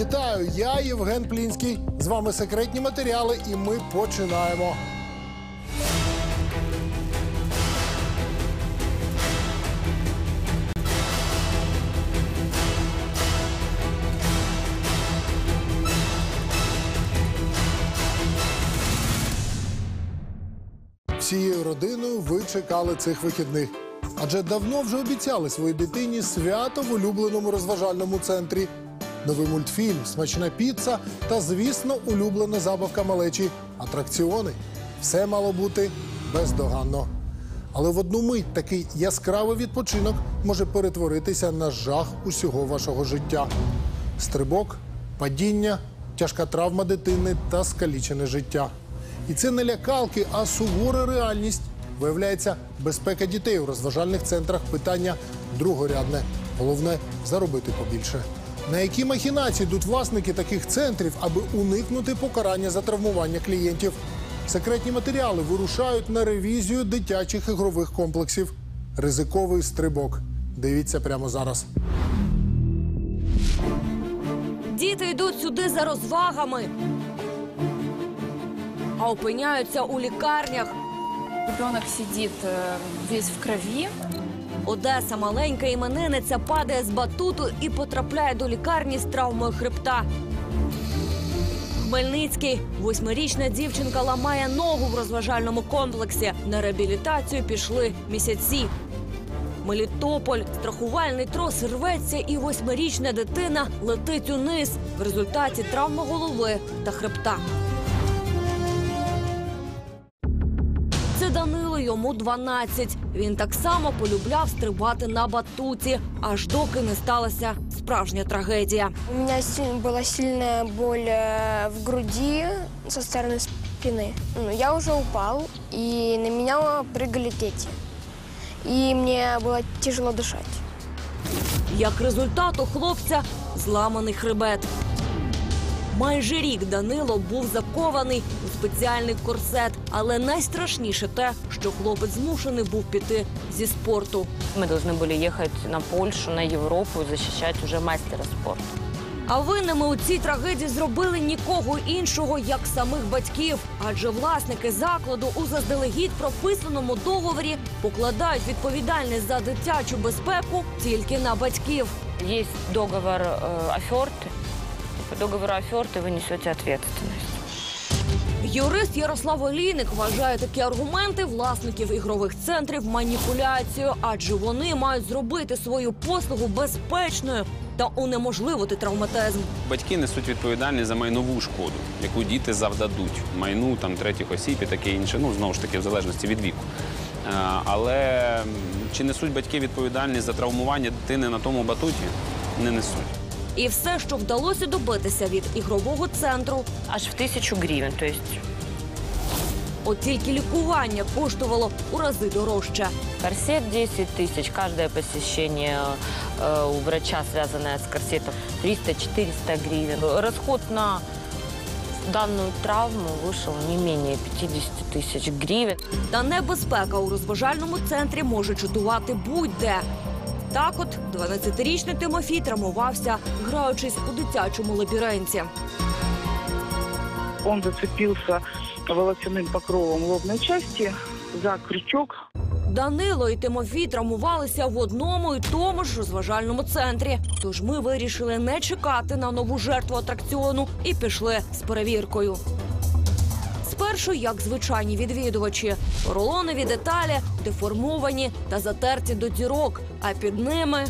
Вітаю! Я Євген Плінський. З вами секретні матеріали, і ми починаємо. Всією родиною ви чекали цих вихідних. Адже давно вже обіцяли своїй дитині свято в улюбленому розважальному центрі. Новий мультфільм, смачна піца та, звісно, улюблена забавка малечі атракціони. Все мало бути бездоганно. Але в одну мить такий яскравий відпочинок може перетворитися на жах усього вашого життя. Стрибок, падіння, тяжка травма дитини та скалічене життя. І це не лякалки, а сувора реальність. Виявляється, безпека дітей у розважальних центрах питання другорядне. Головне заробити побільше. На які махінації йдуть власники таких центрів, аби уникнути покарання за травмування клієнтів? Секретні матеріали вирушають на ревізію дитячих ігрових комплексів. Ризиковий стрибок. Дивіться прямо зараз. Діти йдуть сюди за розвагами, а опиняються у лікарнях. Ребенок сидит э, весь в крови. Одеса маленька іменинниця падає з батуту і потрапляє до лікарні з травмою хребта. Хмельницький восьмирічна дівчинка ламає ногу в розважальному комплексі. На реабілітацію пішли місяці. Мелітополь, страхувальний трос рветься, і восьмирічна дитина летить униз в результаті травми голови та хребта. Це Данило, йому 12. Він так само полюбляв стрибати на батуті, аж доки не сталася справжня трагедія. У меня си- была сильная боль э, в груди со стороны спины. Ну, я уже упал, и на меня прыгали дети. И мне было тяжело дышать. Як результат у хлопця зламаний хребет. Майже рік Данило був закований у спеціальний корсет, але найстрашніше те, що хлопець змушений був піти зі спорту. Мы должны были ехать на Польшу, на Европу, защищать уже мастера спорта. А винними у цій трагедії зробили нікого іншого, як самих батьків. Адже власники закладу у заздалегідь прописаному договорі покладають відповідальність за дитячу безпеку тільки на батьків. Есть договор э, оферты. По договору оферты вы несете ответственность. Юрист Ярослав Олійник вважає такі аргументи власників ігрових центрів маніпуляцією, адже вони мають зробити свою послугу безпечною та унеможливити травматизм. Батьки несуть відповідальність за майнову шкоду, яку діти завдадуть майну там третіх осіб і таке інше. Ну знову ж таки, в залежності від віку. Е, Але чи несуть батьки відповідальність за травмування дитини на тому батуті? Не несуть. І все, що вдалося добитися від ігрового центру, Аж в тысячу гривен, то есть от тільки лікування коштувало у рази дорожче. корсет 10 тысяч, каждое посещение э, у врача, связанное с корсетом, 300-400 гривен. Расход на данную травму вышел не менее 50 тысяч гривен. Та небезпека у розважальному центрі може чутувати будь-де. Так от 12-річний Тимофій травмувався, граючись у дитячому лабіринті. Он зацепился волосяным покровом лобной части за крючок. Данило і Тимофій травмувалися в одному і тому ж розважальному центрі. Тож ми вирішили не чекати на нову жертву атракціону і пішли з перевіркою. Спершу, як звичайні відвідувачі, поролонові деталі деформовані та затерті до дірок, а під ними.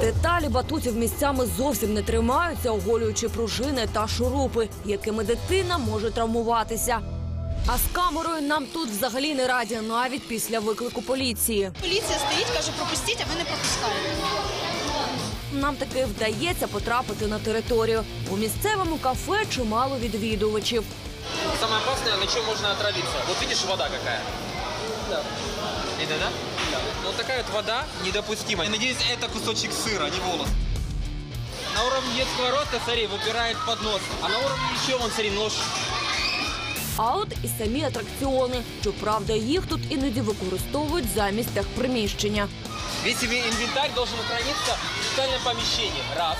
Деталі батутів місцями зовсім не тримаються, оголюючи пружини та шурупи, якими дитина може травмуватися. А з камерою нам тут взагалі не раді, навіть після виклику поліції. Поліція стоїть, каже, пропустіть, а ви не пропускаєте Нам таки вдається потрапити на територію. У місцевому кафе чимало відвідувачів. Самое опасное, на чем можно отравиться. Вот видишь, вода какая? Да. Видно, да? Да. Вот такая вот вода недопустима. Я надеюсь, это кусочек сыра, а не волос. На уровне детского роста, смотри, выпирает под нос. А на уровне еще, вон, смотри, нож. А от і самі атракціони. Щоправда, їх тут іноді використовують замість техприміщення. Весь инвентарь должен храниться в специальном помещении. Раз.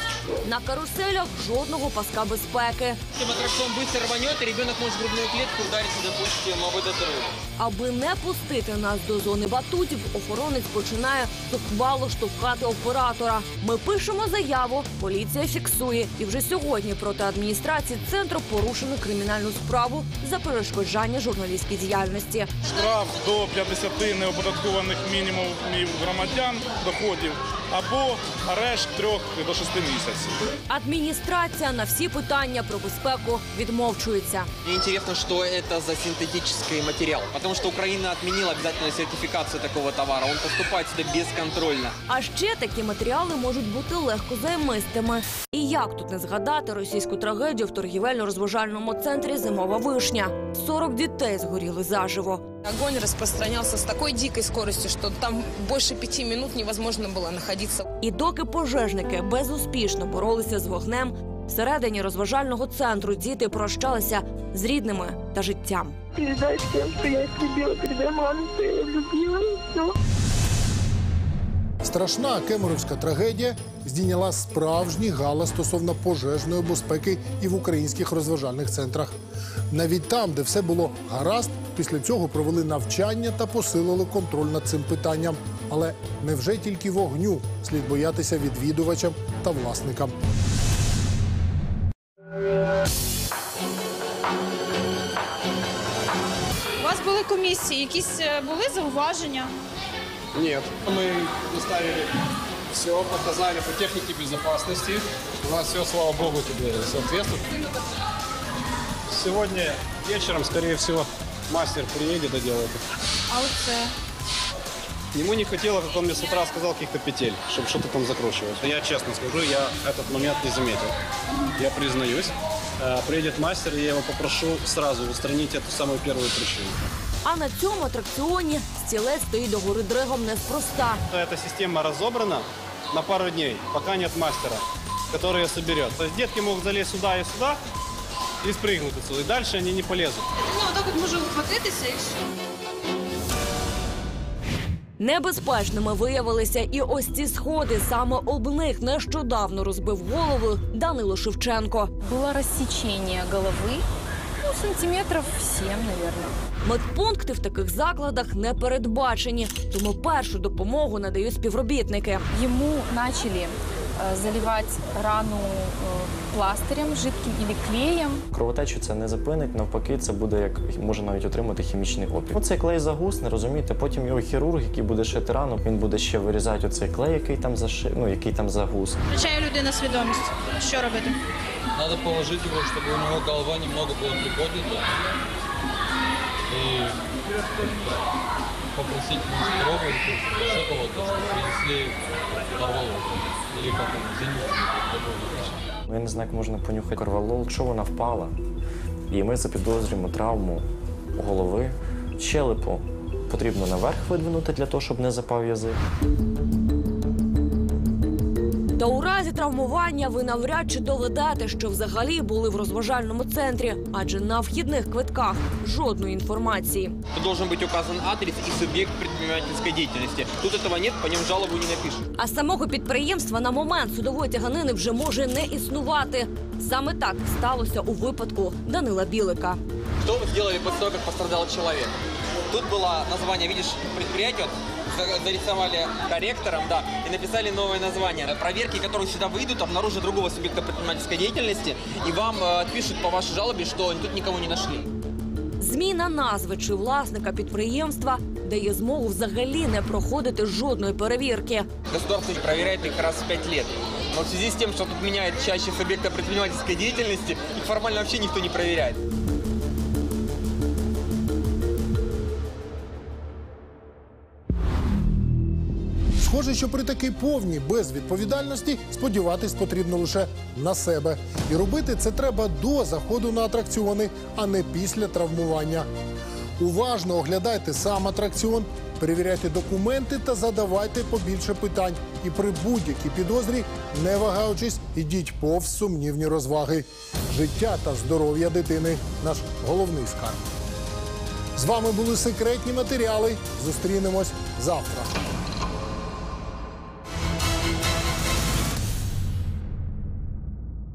На каруселях жодного паска безпеки. Если аттракцион быстро рванет, и ребенок может в грудную клетку удариться, допустим, об этот руль. Аби не пустити нас до зони батутів, охоронець починає зухвало штовхати оператора. Ми пишемо заяву, поліція фіксує. І вже сьогодні проти адміністрації центру порушено кримінальну справу за перешкоджання журналістській діяльності. штраф до 50 неоподаткованих мінімумів громадян доходів або арешт 3 до 6 місяців. Адміністрація на всі питання про безпеку відмовчується. Мне интересно, что это за синтетический материал. Потому что Украина отменила обязательную сертификацию такого товара. Он поступает сюда бесконтрольно. А ще такі матеріали можуть бути легкозаймистими. І як тут не згадати російську трагедію в торгівельно-розважальному центрі Зимова вишня. 40 дітей згоріли заживо. Огонь распространялся с такой дикой скоростью, что там больше пяти минут невозможно было находиться. І доки пожежники безуспішно боролися з вогнем, всередині розважального центру діти прощалися з рідними та життям. Передай я любила. Передай я любила. Все. Страшна кемеровська трагедія здійняла справжній галас стосовно пожежної безпеки і в українських розважальних центрах. Навіть там, де все було гаразд, після цього провели навчання та посилили контроль над цим питанням. Але невже тільки вогню слід боятися відвідувачам та власникам? У вас були комісії, якісь е, були зауваження? Нет. Мы поставили все, показали по технике безопасности. У нас все, слава богу, тебе соответствует. Сегодня вечером, скорее всего, мастер приедет и делает. А оце? Ему не хотело, как он мне с утра сказал, каких-то петель, чтобы что-то там закручивать. Я честно скажу, я этот момент не заметил. Я признаюсь. Э, Приедет мастер, и я его попрошу сразу устранить эту самую первую причину. А на цьому атракціоні стілець стоїть догори дригом неспроста. Эта система разобрана на пару дней, пока нет мастера, который ее соберет. То есть детки могут залезть сюда и сюда и спрыгнуть отсюда. И дальше они не полезут. Ну, так от може ухватитися і все. Небезпечними виявилися і ось ці сходи. Саме об них нещодавно розбив голову Данило Шевченко. Було розсічення голови ну, сантиметрів 7, мабуть. Медпункти в таких закладах не передбачені, тому першу допомогу надають співробітники. Йому начали э, заливать рану э, пластырем жидким или клеем. Кровотечу це не зупинить, навпаки, це буде як може навіть отримати хімічний опік. Оцей клей загусне, розумієте, потім його хірург, який буде шити рану, він буде ще вирізати оцей клей, який там заши... ну, який там загус. Втрачає людина свідомість. Що робити? Надо положить его, чтобы у него голова немного была приподнята. И попросить кого-то, чтобы принесли корвалол. Или как он, зенит. Ну, Я не знаю, як можна понюхати корвалол, що вона впала, і ми запідозрюємо травму голови, щелепу. Потрібно наверх видвинути для того, щоб не запав язик. Та у разі травмування ви навряд чи доведете, що взагалі були в розважальному центрі, адже на вхідних квитках жодної інформації. Тут должен быть указан адрес и субъект предпринимательской деятельности. Тут этого нет, по нем жалобу не напишут. А самого підприємства на момент судової тяганини вже може не існувати. Саме так сталося у випадку Данила Білика. Что вы сделали после того, как пострадал человек? Тут было название, видишь, предприятия, вот, за- зарисовали корректором, да, и написали новое название. Проверки, которые сюда выйдут, обнаружат другого субъекта предпринимательской деятельности, и вам э, отпишут по вашей жалобе, что тут никого не нашли. Зміна назви чи власника підприємства дає змогу взагалі не проходити жодної перевірки. Государство проверяет их раз в пять лет. Но в связи с тем, что тут меняет чаще субъекта предпринимательской деятельности, их формально вообще никто не проверяет. Схоже, що при такій повній безвідповідальності сподіватись потрібно лише на себе. І робити це треба до заходу на атракціони, а не після травмування. Уважно оглядайте сам атракціон, перевіряйте документи та задавайте побільше питань. І при будь-якій підозрі, не вагаючись, ідіть повз сумнівні розваги. Життя та здоров'я дитини наш головний скарб. З вами були секретні матеріали. Зустрінемось завтра.